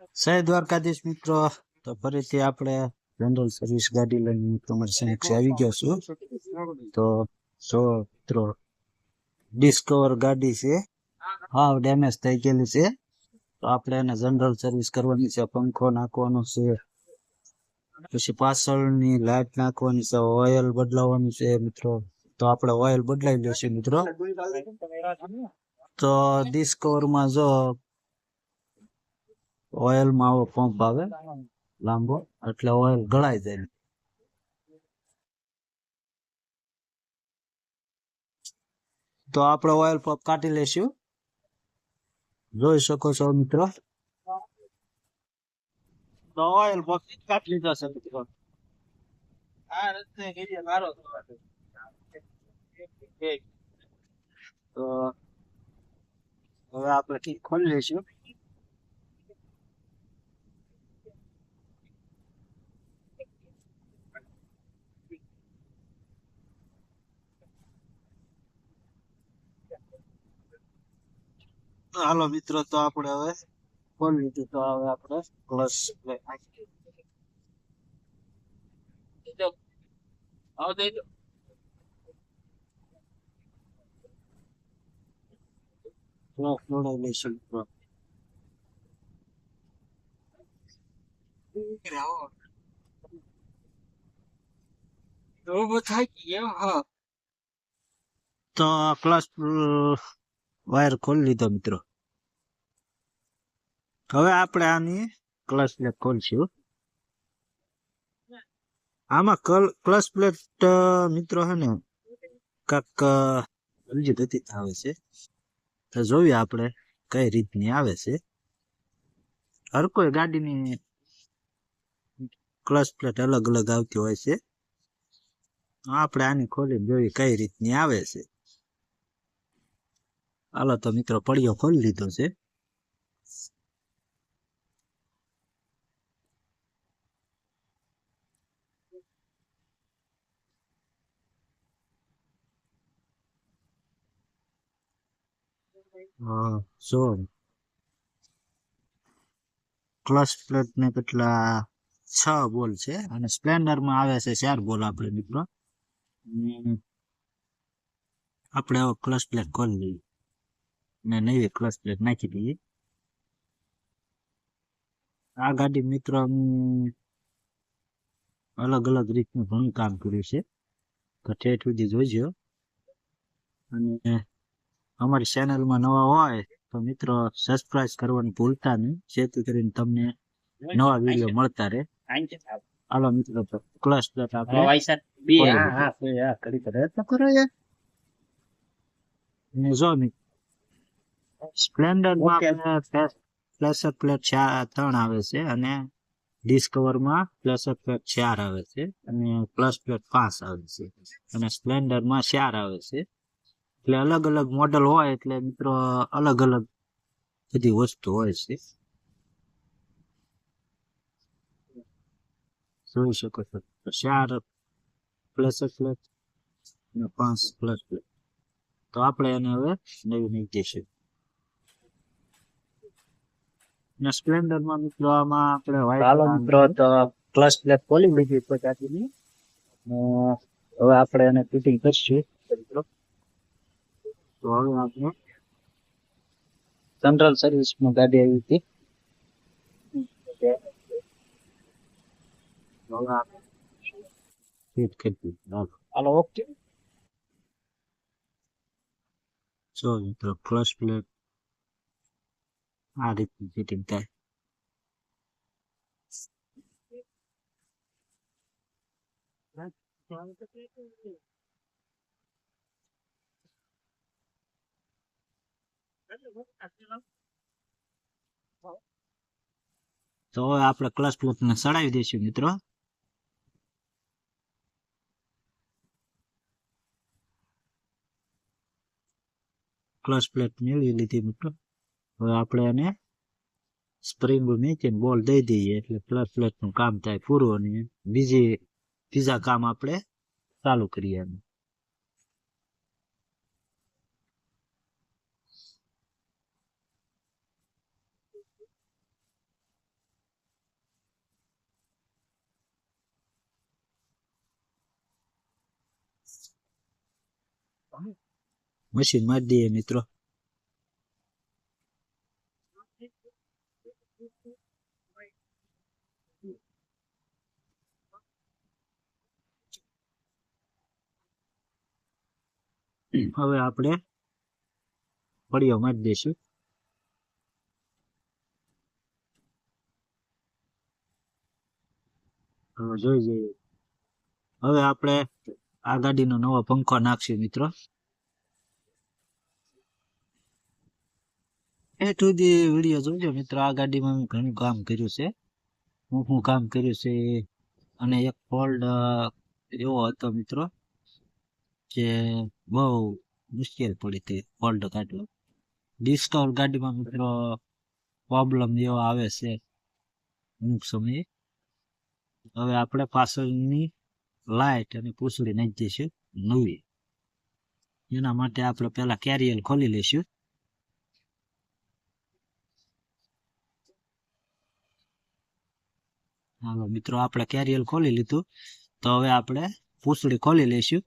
જય દ્વારકાધીશ મિત્રો, તો ફરીથી આપણે જનરલ સર્વિસ ગાડી લઈને તમારી સમક્ષ આવી ગયો છું. તો સો મિત્રો ડિસ્કવર ગાડી છે, હાવ ડેમેજ થઈ ગયેલી છે. તો આપણે એને જનરલ સર્વિસ કરવાની છે, પંખો નાખવાનો છે, પછી પાછળની લાઈટ નાખવાની છે ઓઇલ બદલાવવાનું છે મિત્રો. તો આપણે ઓઇલ બદલાવી લઈશું મિત્રો. તો ડિસ્કવરમાં જો ઓઇલ આવો પંપ આવે, લાંબો, એટલે ઓઇલ ગળાઈ જાય. તો આપણે ઓઇલ પંપ કાઢી લેશું જોઈ શકો છો મિત્રો. ઓઇલ પંપ કાઢી લીધો છે મિત્રો. તો હવે આપણે ખોલી લઈશું. હાલો મિત્રો તો આપણે હવે ખોલી લીધું તો હવે આપણે પ્લસ તો. ક્લાસ વાયર ખોલી લીધો મિત્રો. હવે આપણે આની ક્લચ પ્લેટ ખોલશું. આમાં ક્લચ પ્લેટ મિત્રો હે ને, કાક અલજી થતી આવે છે. તો જોઈએ આપણે કઈ રીતની આવે છે. હર કોઈ ગાડીની ક્લચ પ્લેટ અલગ અલગ આવતી હોય છે. આપણે આની ખોલી જોઈએ કઈ રીતની આવે છે. હાલો તો મિત્રો પડિયો ખોલી લીધો છે. હા, જો. ક્લચ પ્લેટ ને કેટલા? છ બોલ છે અને સ્પ્લેન્ડરમાં આવે છે ચાર બોલ આપણે મિત્રો. આપણે ક્લચ પ્લેટ ખોલી લઈએ. ને નવી ક્લચ પ્લેટ નાખી દઈએ આ ગાડી મિત્રો અલગ અલગ રીતનું ઘણું કામ કર્યું છે. તો ઠેઠ સુધી જોઈજો અને અમારી ચેનલમાં નવા હોય તો મિત્રો સબસ્ક્રાઇબ કરવાનું ભૂલતા નહીં. જેથી કરીને તમને નવા વીડિયો મળતા રહે. હાલો મિત્રો તો ક્લચ પ્લેટ આપણે જો સ્પ્લેન્ડર માં પ્લેસર પ્લેટ ચાર ત્રણ આવે છે અને ડિસ્કવરમાં પ્લેસર પ્લેટ ચાર આવે છે અને પ્લસ પ્લેટ પાંચ આવે છે. અને સ્પ્લેન્ડરમાં ચાર આવે છે. એટલે અલગ અલગ મોડલ હોય એટલે મિત્રો અલગ અલગ બધી વસ્તુ હોય છે. જોઈ શકો છો. ચાર પ્લસ પ્લેટ અને પાંચ પ્લસ પ્લેટ તો આપણે એને હવે નવી નવી જઈશું ને સ્પ્લેન્ડરમાં મિત્રો આમાં આપણે ચાલો મિત્રો તો ક્લચ પ્લેટ ખોલી લીધી પચાસની હવે આપણે એને ફિટિંગ કરશું. મિત્રો તો હવે આપણે જનરલ સર્વિસમાં ગાડી આવી હતી. હવે આપણે ફિટ કરી દીધું ચાલો હાલો ઓકે જો મિત્રો ક્લચ પ્લેટ આ રીતની ફિટિંગ તો હવે આપણે ક્લચ પ્લોટને ને સડાવી દઈશું મિત્રો. ક્લચ પ્લેટ મેળવી લીધી મિત્રો. હવે આપણે એને સ્પ્રિંગ મેચીને બોલ દઈ દઈએ એટલે પ્લસ પ્લસનું કામ થાય પૂરું અને બીજી, બીજા કામ આપણે ચાલુ કરીએ એનું મશીન મારી દઈએ મિત્રો. હવે આપણે ફળિયો મારી દઈશું. હવે જોઈ જઈએ. હવે આપણે આ ગાડીનો નવો પંખો નાખશું મિત્રો. એ સુધી વીડિયો જોજો મિત્રો, આ ગાડીમાં હું ઘણું કામ કર્યું છે. હું શું કામ કર્યું છે? અને એક ફોલ્ડ એવો હતો મિત્રો. કે બહુ મુશ્કેલ પડી હતી ફોલ્ડ કાઢવા ડિસ્કવર ગાડીમાં મિત્રો પ્રોબ્લેમ એવો આવે છે અમુક સમયે. હવે આપણે પાછળની લાઇટ અને પૂછડી નાખી દઈશું નવી. એના માટે આપણે પેલા કેરિયર ખોલી લઈશું. હાલો મિત્રો, આપણે કેરિયર ખોલી લીધું. તો હવે આપણે પૂછડી ખોલી લઈશું.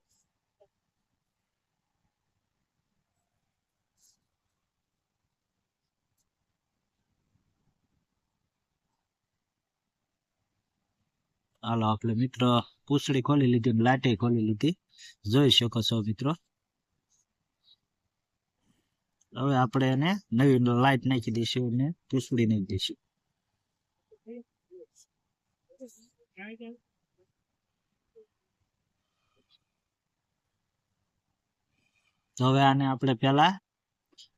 હાલો, આપણે મિત્રો પૂછડી ખોલી લીધી લાટી ખોલી લીધી. જોઈ શકો છો મિત્રો. હવે આપણે એને નવી લાઈટ નાખી દઈશું અને પૂછડી નાખી દઈશું. હવે આને આપણે પેલા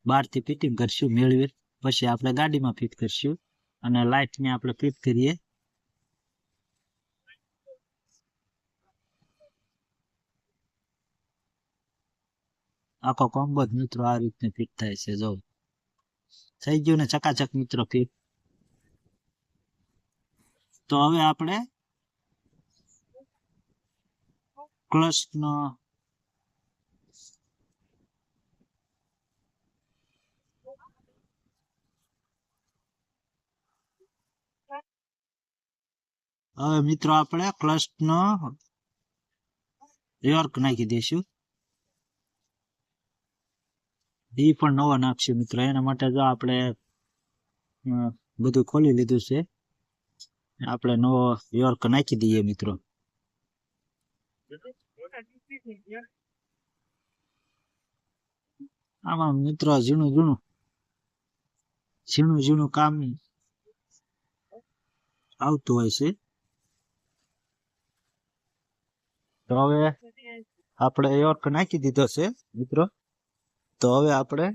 બહારથી ફિટિંગ કરશું મેળવી પછી આપણે ગાડીમાં ફિટ કરશું અને લાઇટ ને આપણે ફિટ કરીએ. આખો કોમ્બો જ મિત્રો આ રીતને ફિટ થાય છે, જો. થઈ ગયું ને ચકાચક મિત્રો ફિટ તો હવે આપણે ક્લચનો હવે મિત્રો આપણે ક્લસ્ટનો યોર્ક નાખી દઈશું. એ પણ નવા નાખશું મિત્રો. એના માટે જો આપણે બધું ખોલી લીધું છે. આપણે નવો યોર્ક નાખી દઈએ મિત્રો. આમાં મિત્રો ઝીણું ઝીણું ઝીણું ઝીણું કામ આવતું હોય છે. તો હવે આપણે યોર્ક નાખી દીધો છે, મિત્રો. તો હવે આપણે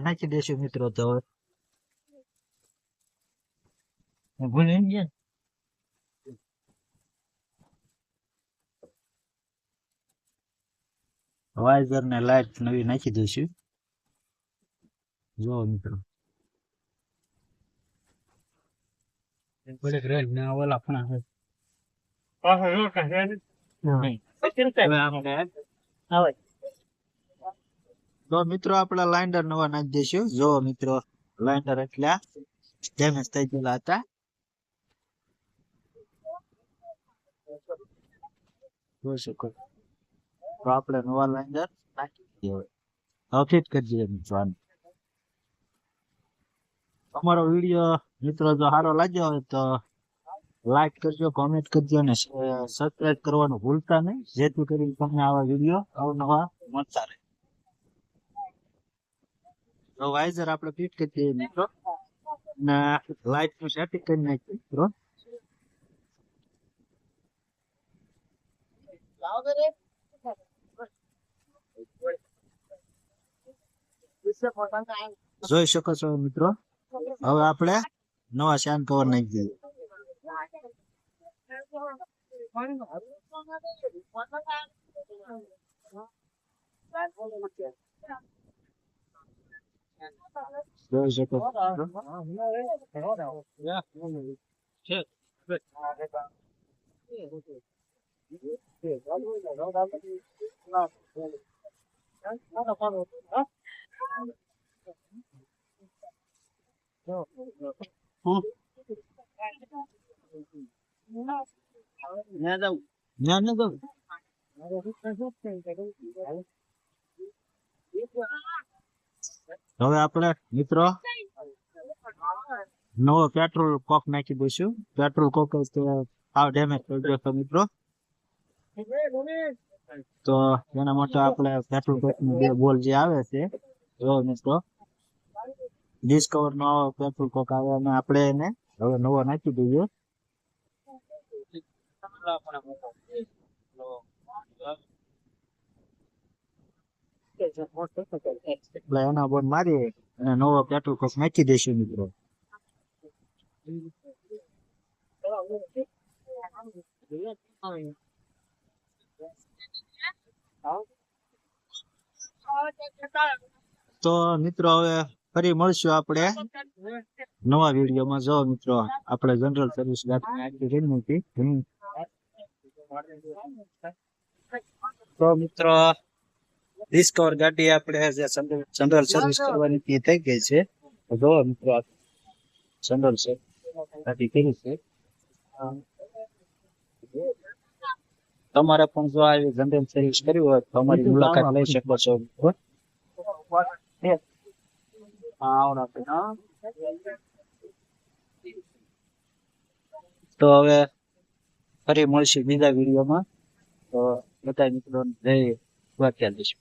નાખી દેશું મિત્રો તો હવે. ભૂલી ગયા? વાઇઝર ને લાઈટ નવી નાખી દઈશું. જો મિત્રો તો મિત્રો આપણે લાઇન્ડર નવા નાખી દઈશું. જો મિત્રો લાઇન્ડર એટલે ડેમેજ થઈ ગયેલા હતા. જોઈ શકો તો આપણે નવા લાઇન્ડર નાખી દઈએ હવે હવે ફિટ કરી દઈએ મિત્રો આને વીડિયો મિત્રો જો સારો લાગ્યો હોય તો લાઈક કરજો કોમેન્ટ કરજો અને સબસ્ક્રાઇબ કરવાનું ભૂલતા નહીં. જેથી કરીને તમને આવા વીડિયો અવનવા મળતા રહે. તો વાઇઝર આપણે ફિટ કરી દઈએ મિત્રો. ને લાઈટનું સેટિંગ કરી નાખીએ મિત્રો. જોઈ શકો છો મિત્રો. હવે આપણે નવા શાન કવર નાખી દઈએ. જોઈ શકો છો હવે આપણે, મિત્રો, નવો પેટ્રોલ કોક નાખી દઈશું. પેટ્રોલ કોક જ ડેમેજ થઈ ગયો મિત્રો. તો એના માટે આપણે પેટ્રોલ કોક બે બોલ જે આવે છે જો મિત્રો ડિસ્કવર નો પેટ્રોલ કોક આવે અને આપણે એને હવે નવો નાખી દઈએ એટલે એના બોલ મારી અને નવો પેટ્રોલ કોક નાખી દઈશું મિત્રો તો મિત્રો હવે ફરી મળશું આપણે. નવા વિડીયોમાં. જો મિત્રો આપણે જનરલ સર્વિસ. તો મિત્રો ડિસ્કવર ગાડી આપણે જે જનરલ સર્વિસ કરવાની તી થઈ ગઈ છે. જો મિત્રો જનરલ છે ગાડી કરી છે. તમારે પણ જો આવી જનરલ સર્વિસ કરવી હોય તો અમારી મુલાકાત લઈ શકો છો. મિત્રો. તો હવે ફરી મળશું બીજા વિડીયોમાં તો બધા મિત્રો જય દ્વારકાધીશ